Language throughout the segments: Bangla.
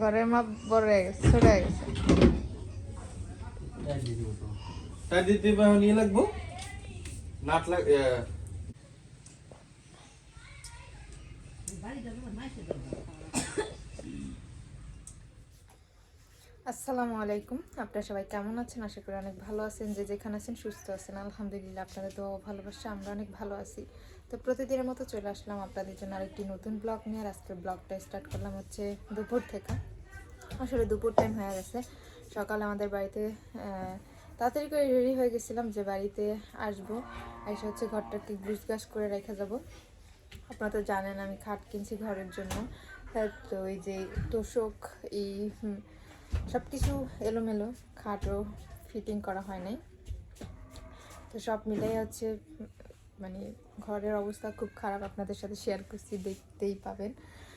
ঘরের মাপ বড় হয়ে গেছে ছোট হয়ে গেছে। তাই দিতে নিয়ে লাগবো? নাট লাগ আসসালামু আলাইকুম। আপনারা সবাই কেমন আছেন? আশা করি অনেক ভালো আছেন। যে যেখানে আছেন সুস্থ আছেন। আলহামদুলিল্লাহ আপনাদের তো ভালোবাসা আমরা অনেক ভালো আছি। তো প্রতিদিনের মতো চলে আসলাম আপনাদের জন্য আরেকটি নতুন ব্লগ নিয়ে। আর আজকের ব্লগটা স্টার্ট করলাম হচ্ছে দুপুর থেকে। আসলে দুপুর টাইম হয়ে গেছে। সকালে আমাদের বাড়িতে তাড়াতাড়ি করে রেডি হয়ে গেছিলাম যে বাড়িতে আসব। এসে হচ্ছে ঘরটাকে গুছ গাছ করে রেখে যাব। আপনারা তো জানেন আমি খাট কিনছি ঘরের জন্য। হ্যাঁ, তো ওই যে তোষক এই সব কিছু এলোমেলো, খাটও ফিটিং করা হয় নাই। তো সব মিলাই হচ্ছে মানে ঘরের অবস্থা খুব খারাপ, আপনাদের সাথে শেয়ার করছি, দেখতেই পাবেন।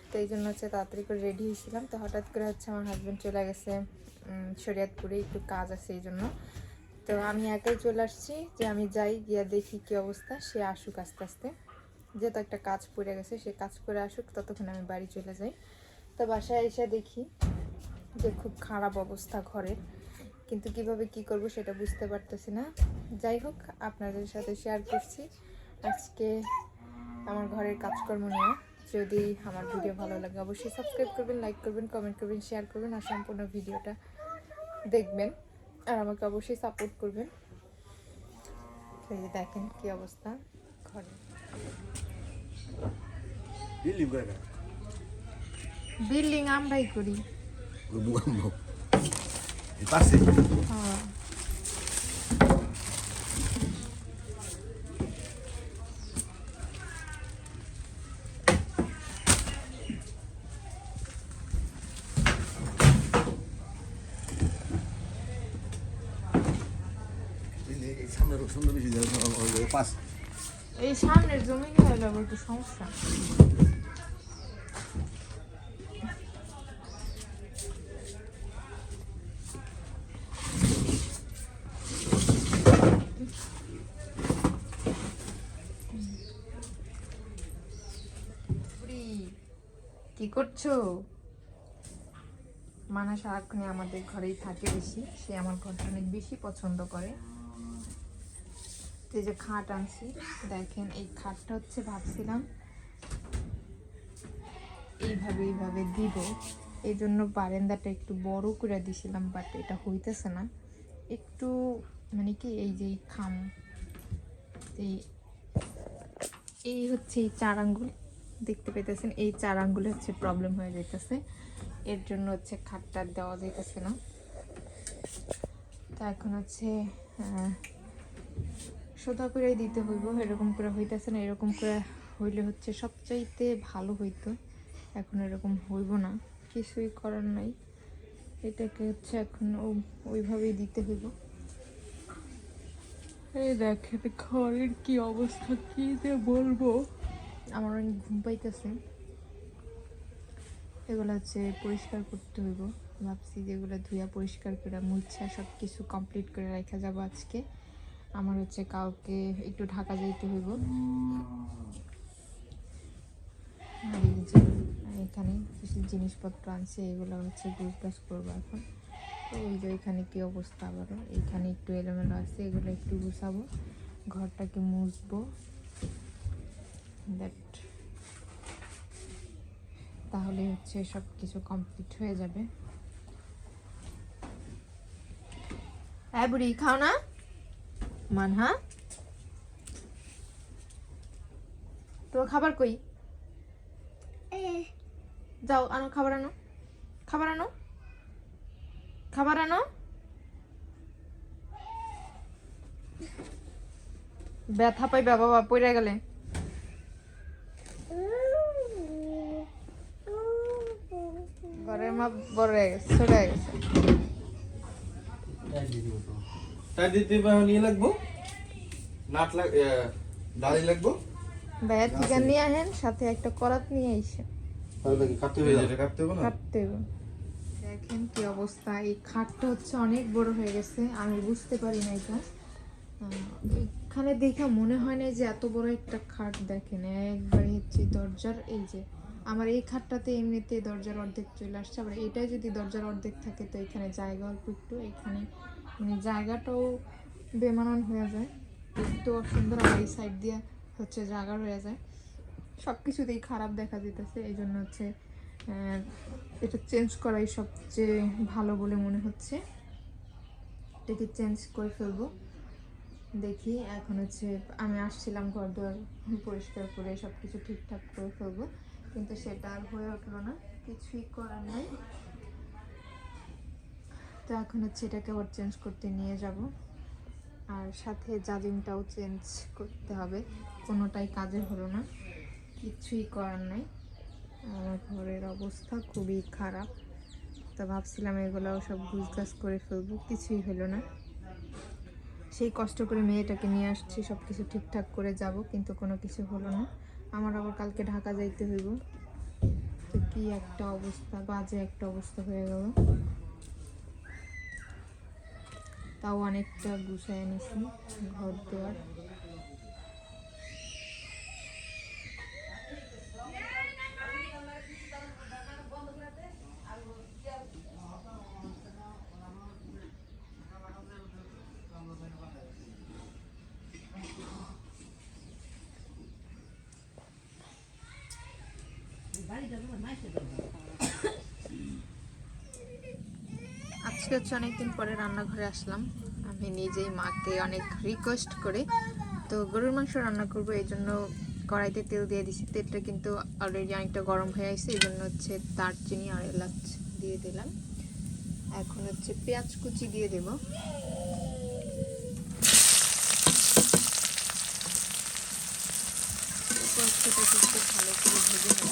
তো এই জন্য হচ্ছে তাড়াতাড়ি করে রেডি হয়েছিলাম। তো হঠাৎ করে হচ্ছে আমার হাজব্যান্ড চলে গেছে শরীয়তপুরে, একটু কাজ আছে এই জন্য। তো আমি একাই চলে আসছি, যে আমি যাই, গিয়া দেখি কি অবস্থা, সে আসুক আস্তে আস্তে। যেহেতু একটা কাজ পড়ে গেছে, সে কাজ করে আসুক, ততক্ষণ আমি বাড়ি চলে যাই। তো বাসায় এসে দেখি যে খুব খারাপ অবস্থা ঘরের কিন্তু কীভাবে কি করব সেটা বুঝতে পারতেছি না। যাই হোক আপনাদের সাথে শেয়ার করছি। আজকে আমার ঘরের কাজকর্ম নিয়ে। যদি আমার ভিডিও ভালো লাগে অবশ্যই সাবস্ক্রাইব করবেন লাইক করবেন কমেন্ট করবেন শেয়ার করবেন আর সম্পূর্ণ ভিডিওটা দেখবেন। আর আমাকে অবশ্যই সাপোর্ট করবেন। এই দেখেন কি অবস্থা ঘরে। বিল্ডিং আমরাই করি। Bukan bu. Di pasir. হ্যাঁ Ini sampai rusun tapi di dalam orang orang pas. এই সামনের জমিনে হলে আবার একটু সমস্যা কি করছ? মানা সারাক্ষণই আমাদের ঘরেই থাকে বেশি, সে আমার ঘরটা অনেক বেশি পছন্দ করে। এই যে খাট আনছি, দেখেন এই খাটটা হচ্ছে ভাবছিলাম এইভাবে এইভাবে দিব। এই জন্য বারেন্দাটা একটু বড় করে দিছিলাম বাট এটা হইতেছে না। একটু মানে কি, এই যে খাম, এই এই হচ্ছে এই চার আঙ্গুল। দেখতে পেতেছেন এই চার আঙ্গুলে হচ্ছে প্রবলেম হয়ে যাইতেছে। এর জন্য হচ্ছে খাটটা দেওয়া যাইতেছে না। তো এখন হচ্ছে সোজা করে দিতে হইব, এরকম করে হইতেছে না, এরকম করে হইলে হচ্ছে সবচাইতে ভালো হইতো। এখন এরকম হইব না, কিছুই করার নাই। এটাকে হচ্ছে এখন ওইভাবেই দিতে হইব। এই দেখেন, ঘরের কি অবস্থা, কি যে বলব। আমার অনেক ঘুম পাইতেছে। এগুলো হচ্ছে পরিষ্কার করতে হইব। ভাবছি যেগুলো ধুইয়া পরিষ্কার করে মুছা সব কিছু কমপ্লিট করে রাখা যাব আজকে। আমার হচ্ছে কাউকে একটু ঢাকা যাইতে হইব। এখানে কিছু জিনিসপত্র আনছে, এগুলো হচ্ছে গুছগাছ করব এখন। তো এই যে এখানে কি অবস্থা আবারও? এখানে একটু এলোমেলো আছে, এগুলো একটু গুছাবো। ঘরটাকে মুছবো। দ্যাট তাহলে হচ্ছে সব কিছু কমপ্লিট হয়ে যাবে। হ্যাঁ বুড়ি খাও না? মানহা? তোর খাবার কই? যাও আনো খাবার আনো। খাবার আনো? খাবার আনো? ব্যথা পাইবা বাবা পড়ে গেলে ঘরের মা বড় হয়ে গেছে ছোট হয়ে গেছে তাই দিতে পারো নিয়ে লাগবো? নাট লাগ লাগবো? ভাইয়া চিকেন নিয়ে আহেন সাথে একটা করাত নিয়ে আইসে। কাটতে হবে না? কাটতে হবে। দেখেন কি অবস্থা এই খাটটা হচ্ছে অনেক বড় হয়ে গেছে আমি বুঝতে পারি না এটা এখানে দেখে মনে হয় না যে এত বড় একটা খাট দেখেন একবারে হচ্ছে দরজার এই যে আমার এই খাটটাতে এমনিতে দরজার অর্ধেক চলে আসছে, আবার এটাই যদি দরজার অর্ধেক থাকে তো এখানে জায়গা অল্প একটু, এখানে মানে জায়গাটাও বেমানান হয়ে যায় একটু সুন্দর আর এই সাইড দিয়ে হচ্ছে জায়গা হয়ে যায়। সব কিছুতেই খারাপ দেখা যেতেছে এই জন্য হচ্ছে এটা চেঞ্জ করাই সবচেয়ে ভালো বলে মনে হচ্ছে। এটাকে চেঞ্জ করে ফেলব, দেখি এখন হচ্ছে আমি আসছিলাম ঘর দুয়ার পরিষ্কার করে সব কিছু ঠিকঠাক করে ফেলব। কিন্তু সেটা আর হয়ে উঠল না, কিছুই করার নাই। তো এখন হচ্ছে এটাকে আবার চেঞ্জ করতে নিয়ে যাব। আর সাথে জাজিংটাও চেঞ্জ করতে হবে, কোনোটাই কাজে হলো না, কিছুই করার নাই। আমার ঘরের অবস্থা খুবই খারাপ। তো ভাবছিলাম এগুলোও সব গুজগাছ করে ফেলব, কিছুই হলো না। সেই কষ্ট করে মেয়েটাকে নিয়ে আসছি সব কিছু ঠিকঠাক করে যাব, কিন্তু কোনো কিছু হলো না। আমার আবার কালকে ঢাকা যাইতে হইব। তো কি একটা অবস্থা, বাজে একটা অবস্থা হয়ে গেল। তাও অনেকটা গুছায় নিছি ঘর দেওয়ার। আজকে হচ্ছে অনেকদিন পরে রান্নাঘরে আসলাম। আমি নিজেই মাকে অনেক রিকোয়েস্ট করে। তো গরুর মাংস রান্না করব, এই জন্য কড়াইতে তেল দিয়ে দিছি। তেলটা কিন্তু অলরেডি অনেকটা গরম হয়ে আসছে, এই জন্য হচ্ছে দারচিনি আর এলাচ দিয়ে দিলাম। এখন হচ্ছে পেঁয়াজ কুচি দিয়ে দেব। পেঁয়াজটাকে একটু ভালো করে ভেজে নেব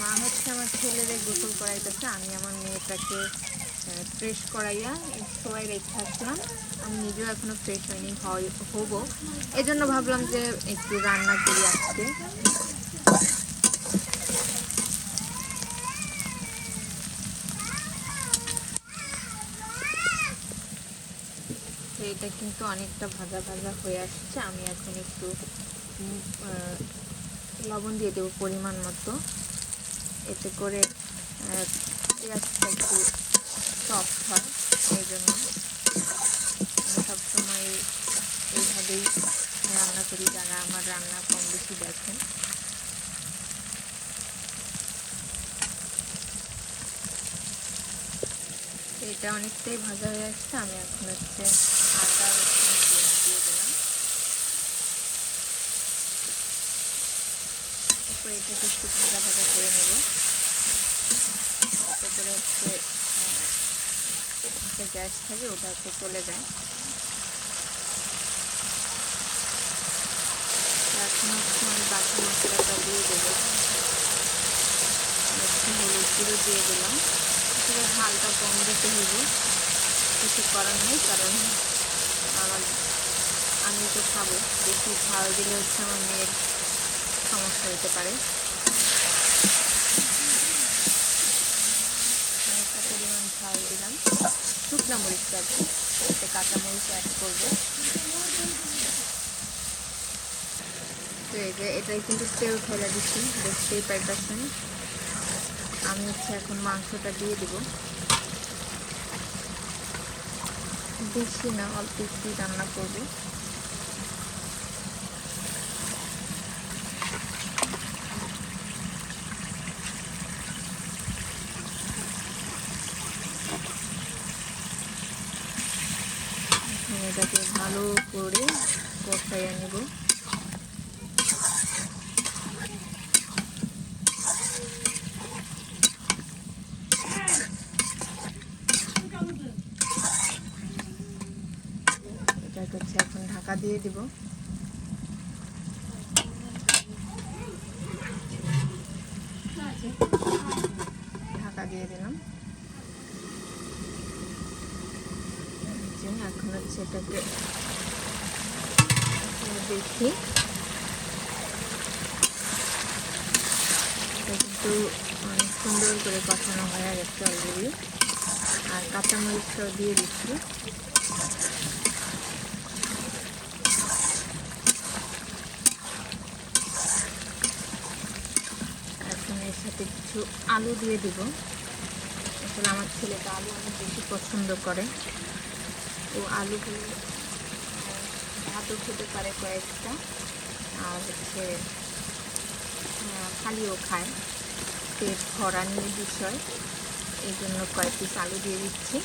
মা হচ্ছে আমার ছেলেরে গোসল করাইতেছে, আমি আমার মেয়েটাকে ফ্রেশ করাইয়া সবাই রেখে আসলাম আমি নিজেও এখনও ফ্রেশ হয়নি হব হব। এই জন্য ভাবলাম যে একটু রান্না করি আজকে তো এটা কিন্তু অনেকটা ভাজা ভাজা হয়ে আসছে। আমি এখন একটু লবণ দিয়ে দেবো পরিমাণ মতো। এতে করে পেঁয়াজটা একটু সফট হয়, এই জন্য সবসময় এইভাবেই রান্না করি, যারা আমার রান্না কম বেশি দেখেন। এটা অনেকটাই ভাজা হয়ে আসছে, আমি এখন হচ্ছে আদা রসুন দিয়ে দিলাম তারপরে এটাকে একটু ভাজা ভাজা করে নেব তাতে করে হচ্ছে যে গ্যাস থাকে ওটা হচ্ছে চলে যায় তো এখন হচ্ছে আমি বাকি মশলাটা দিয়ে দেবো একটু দিয়ে দিলাম ঝালটা কম দিতে হইব কিছু করার নেই কারণ আমার আমি তো খাব। বেশি ঝাল দিলে হচ্ছে আমার মেয়ের সমস্যা হতে পারে। হালকা পরিমাণ ঝাল দিলাম। শুকনো মরিচ এতে কাঁচা মরিচ অ্যাড করব। তো এই যে এটাই কিন্তু তেল ফেলে দিচ্ছি। দেখতেই পাইতেছেন আমি হচ্ছে এখন মাংসটা দিয়ে দিব। বেশি না অল্প একটু রান্না করব। এটাকে ভালো করে কষাইয়া নেব এটাকে হচ্ছে এখন ঢাকা দিয়ে দিব। ঢাকা দিয়ে দিলাম। এখন হচ্ছে এটাকে দেখি। কিন্তু অনেক সুন্দর করে কষানো আর একটু অলরেডি আর কাঁচামরিচটাও দিয়ে দিচ্ছি এতে কিছু আলু দিয়ে দিব। আসলে আমার ছেলেটা আলু অনেক বেশি পছন্দ করে। তো আলুগুলো ভাতও খেতে পারে কয়েকটা। আর হচ্ছে খালিও খায়। পেট ভরা নিয়ে বিষয়। এই জন্য কয়েক পিস আলু দিয়ে দিচ্ছি।